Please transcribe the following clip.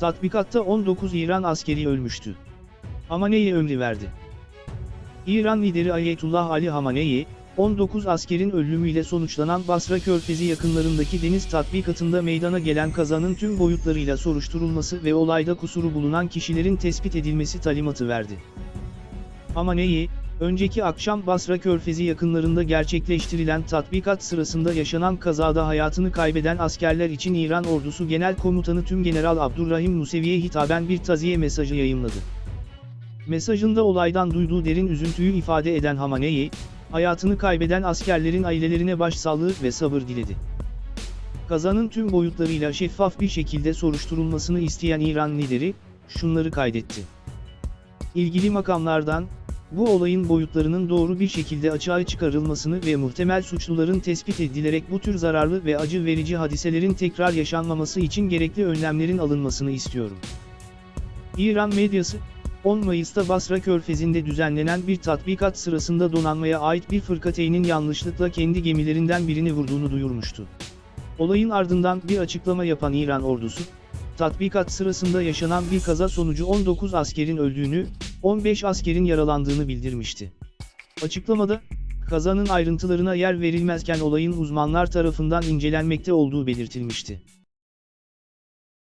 Tatbikatta 19 İran askeri ölmüştü. Hamaney'e ömrü verdi. İran lideri Ayetullah Ali Hamenei, 19 askerin ölümüyle sonuçlanan Basra Körfezi yakınlarındaki deniz tatbikatında meydana gelen kazanın tüm boyutlarıyla soruşturulması ve olayda kusuru bulunan kişilerin tespit edilmesi talimatı verdi. Hamenei, önceki akşam Basra Körfezi yakınlarında gerçekleştirilen tatbikat sırasında yaşanan kazada hayatını kaybeden askerler için İran Ordusu Genel Komutanı Tümgeneral Abdurrahim Musevi'ye hitaben bir taziye mesajı yayımladı. Mesajında olaydan duyduğu derin üzüntüyü ifade eden Hamanei, hayatını kaybeden askerlerin ailelerine başsağlığı ve sabır diledi. Kazanın tüm boyutlarıyla şeffaf bir şekilde soruşturulmasını isteyen İran lideri, şunları kaydetti. İlgili makamlardan, bu olayın boyutlarının doğru bir şekilde açığa çıkarılmasını ve muhtemel suçluların tespit edilerek bu tür zararlı ve acı verici hadiselerin tekrar yaşanmaması için gerekli önlemlerin alınmasını istiyorum. İran medyası, 10 Mayıs'ta Basra Körfezi'nde düzenlenen bir tatbikat sırasında donanmaya ait bir fırkateynin yanlışlıkla kendi gemilerinden birini vurduğunu duyurmuştu. Olayın ardından bir açıklama yapan İran ordusu, tatbikat sırasında yaşanan bir kaza sonucu 19 askerin öldüğünü, 15 askerin yaralandığını bildirmişti. Açıklamada, kazanın ayrıntılarına yer verilmezken olayın uzmanlar tarafından incelenmekte olduğu belirtilmişti.